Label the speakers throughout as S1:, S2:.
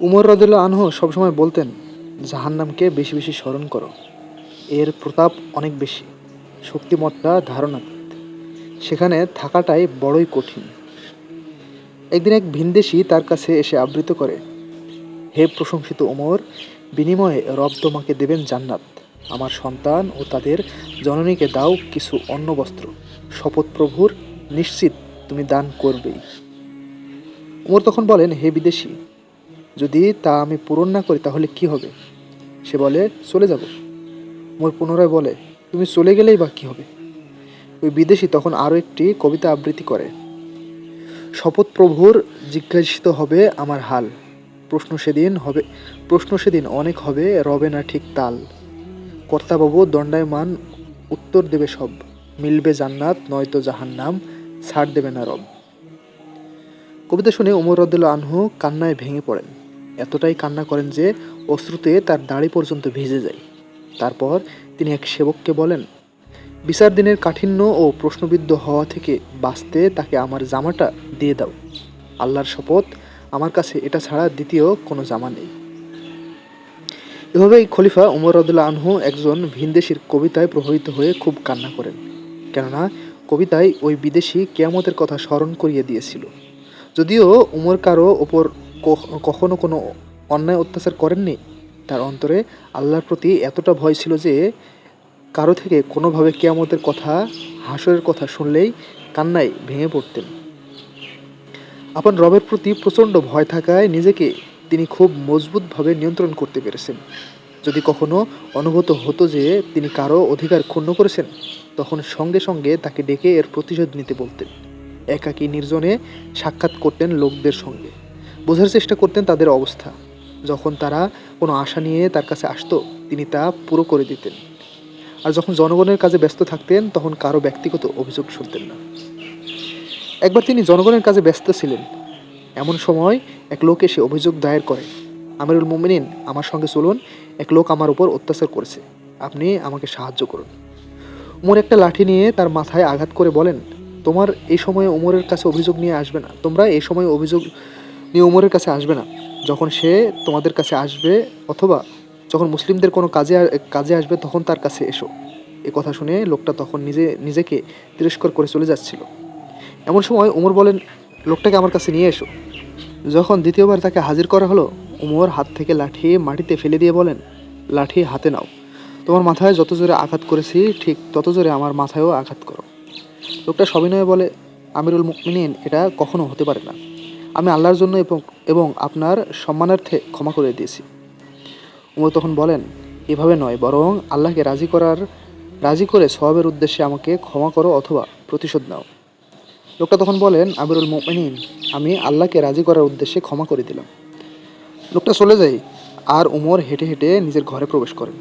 S1: উমর রদুল্লা আনহু সবসময় বলতেন, জাহান্নামকে বেশি বেশি স্মরণ করো। এর প্রতাপ অনেক বেশি। শক্তিমত্তা ধারণা সেখানে থাকাটাই বড়ই কঠিন। একদিন এক ভিনদেশি তার কাছে এসে আবৃত করে, হে প্রশংসিত ওমর বিনিময়ে রব তোমাকে দেবেন জান্নাত। আমার সন্তান ও তাদের জননীকে দাও কিছু অন্ন বস্ত্র। শপথ প্রভুর নিশ্চিত তুমি দান করবেই। ওমর তখন বলেন, হে বিদেশি যদি তা আমি পূরণ না করি, তাহলে কি হবে? সে বলে, চলে যাব। মোর পুনরায় বলে, তুমি চলে গেলেই বা কী হবে? ওই বিদেশি তখন আরও একটি কবিতা আবৃত্তি করে। শপথ প্রভুর জিজ্ঞাসিত হবে আমার হাল। প্রশ্ন সেদিন হবে, প্রশ্ন সেদিন অনেক হবে, রবে না ঠিক তাল। কর্তাবাবু দণ্ডায়মান, উত্তর দেবে সব। মিলবে জান্নাত, নয়তো জাহান নাম ছাড় দেবে না রব। কবিতা শুনে উমর রদুল্লা আনহু কান্নায় ভেঙে পড়েন। এতটাই কান্না করেন যে অশ্রুতে তার দাড়ি পর্যন্ত ভিজে যায়। তারপর তিনি এক সেবককে বলেন, বিচার দিনের কাঠিন্য ও প্রশ্নবিদ্ধ হওয়া থেকে বাঁচতে তাকে আমার জামাটা দিয়ে দাও। আল্লাহর শপথ, আমার কাছে এটা ছাড়া দ্বিতীয় কোনো জামা নেই। এভাবেই খলিফা উমর রদুল্লা আনহু একজন ভিনদেশির কবিতায় প্রভাবিত হয়ে খুব কান্না করেন। কেননা কবিতায় ওই বিদেশি কেয়ামতের কথা স্মরণ করিয়ে দিয়েছিল। যদিও উমর কারও ওপর কখনো কোনো অন্যায় অত্যাচার করেননি? তার অন্তরে আল্লাহর প্রতি এতটা ভয় ছিল যে কারও থেকে কোনোভাবে কেয়ামতের কথা, হাসরের কথা শুনলেই কান্নায় ভেঙে পড়তেন। আপন রবের প্রতি প্রচণ্ড ভয় থাকায় নিজেকে তিনি খুব মজবুতভাবে নিয়ন্ত্রণ করতে পেরেছেন। যদি কখনো অনুভূত হতো যে তিনি কারও অধিকার ক্ষুণ্ণ করেছেন, তখন সঙ্গে সঙ্গে তাকে ডেকে এর প্রতিশোধ নিতে বলতেন। একাকী নির্জনে সাক্ষাৎ করতেন লোকদের সঙ্গে। বোঝার চেষ্টা করতেন তাদের অবস্থা। যখন তারা কোনো আশা নিয়ে তার কাছে আসতো, তিনি তা পুরো করে দিতেন। আর যখন জনগণের কাজে ব্যস্ত থাকতেন, তখন কারও ব্যক্তিগত অভিযোগ শুনতেন না। একবার তিনি জনগণের কাজে ব্যস্ত ছিলেন। এমন সময় এক লোক এসে অভিযোগ দায়ের করে, আমিরুল মোমিনিন, আমার সঙ্গে চলুন, এক লোক আমার উপর অত্যাচার করেছে। আপনি আমাকে সাহায্য করুন। উমর একটা লাঠি নিয়ে তার মাথায় আঘাত করে বলেন, তোমার এই সময়ে উমরের কাছে অভিযোগ নিয়ে আসবে না। তোমরা এই সময় অভিযোগ নিয়ে উমরের কাছে আসবে না। যখন সে তোমাদের কাছে আসবে অথবা যখন মুসলিমদের কোনো কাজে কাজে আসবে তখন তার কাছে এসো। এ কথা শুনে লোকটা তখন নিজে, নিজেকে তিরস্কার করে চলে যাচ্ছিল। এমন সময় উমর বলেন, লোকটাকে আমার কাছে নিয়ে এসো। যখন দ্বিতীয়বার তাকে হাজির করা হলো, উমর হাত থেকে লাঠি মাটিতে ফেলে দিয়ে বলেন, লাঠি হাতে নাও। তোমার মাথায় যত জোরে আঘাত করেছি, ঠিক তত জোরে আমার মাথায়ও আঘাত করো। লোকটা সবিনয়ে বলে, আমিরুল মুকমিনিন এটা কখনো হতে পারে না। আমি আল্লাহর জন্য এবং আপনার সম্মানার্থে ক্ষমা করে দিয়েছি। উমর তখন বলেন, এভাবে নয়, বরং আল্লাহকে রাজি করার, রাজি করে সবাবের উদ্দেশ্যে আমাকে ক্ষমা করো অথবা প্রতিশোধ নাও। লোকটা তখন বলেন, আমিরুল মুমিনিন, আমি আল্লাহকে রাজি করার উদ্দেশ্যে ক্ষমা করে দিলাম। লোকটা চলে যায়, আর উমর হেঁটে হেঁটে নিজের ঘরে প্রবেশ করেন।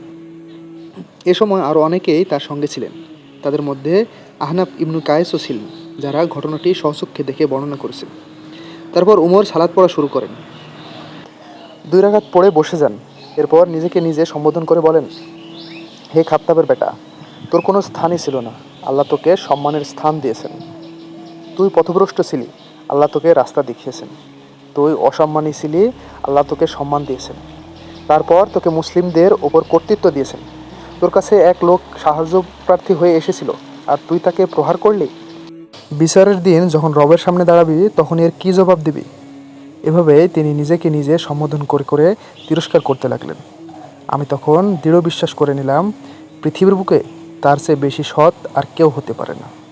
S1: এ সময় আরও অনেকেই তার সঙ্গে ছিলেন। তাদের মধ্যে আহনাব ইবনু কায়েসও ছিলেন, যারা ঘটনাটি সচক্ষে দেখে বর্ণনা করেছেন। তারপর উমর সালাদ পড়া শুরু করেন। দুই রাগাত পড়ে বসে যান। এরপর নিজেকে নিজে সম্বোধন করে বলেন, হে খাত্তাবের বেটা, তোর কোনো স্থানই ছিল না। আল্লাহ তোকে সম্মানের স্থান দিয়েছেন। তুই পথভ্রষ্ট ছিলি, আল্লাহ তোকে রাস্তা দেখিয়েছেন। তুই অসম্মানী ছিলি, আল্লাহ তোকে সম্মান দিয়েছেন। তারপর তোকে মুসলিমদের ওপর কর্তৃত্ব দিয়েছেন। তোর কাছে এক লোক সাহায্য প্রার্থী হয়ে এসেছিল, আর তুই তাকে প্রহার করলি? বিচারের দিন যখন রবের সামনে দাঁড়াবি তখন এর কী জবাব দিবি? এভাবে তিনি নিজেকে নিজে সম্বোধন করে করে তিরস্কার করতে লাগলেন। আমি তখন দৃঢ় বিশ্বাস করে নিলাম, পৃথিবীর বুকে তার চেয়ে বেশি সৎ আর কেউ হতে পারে না।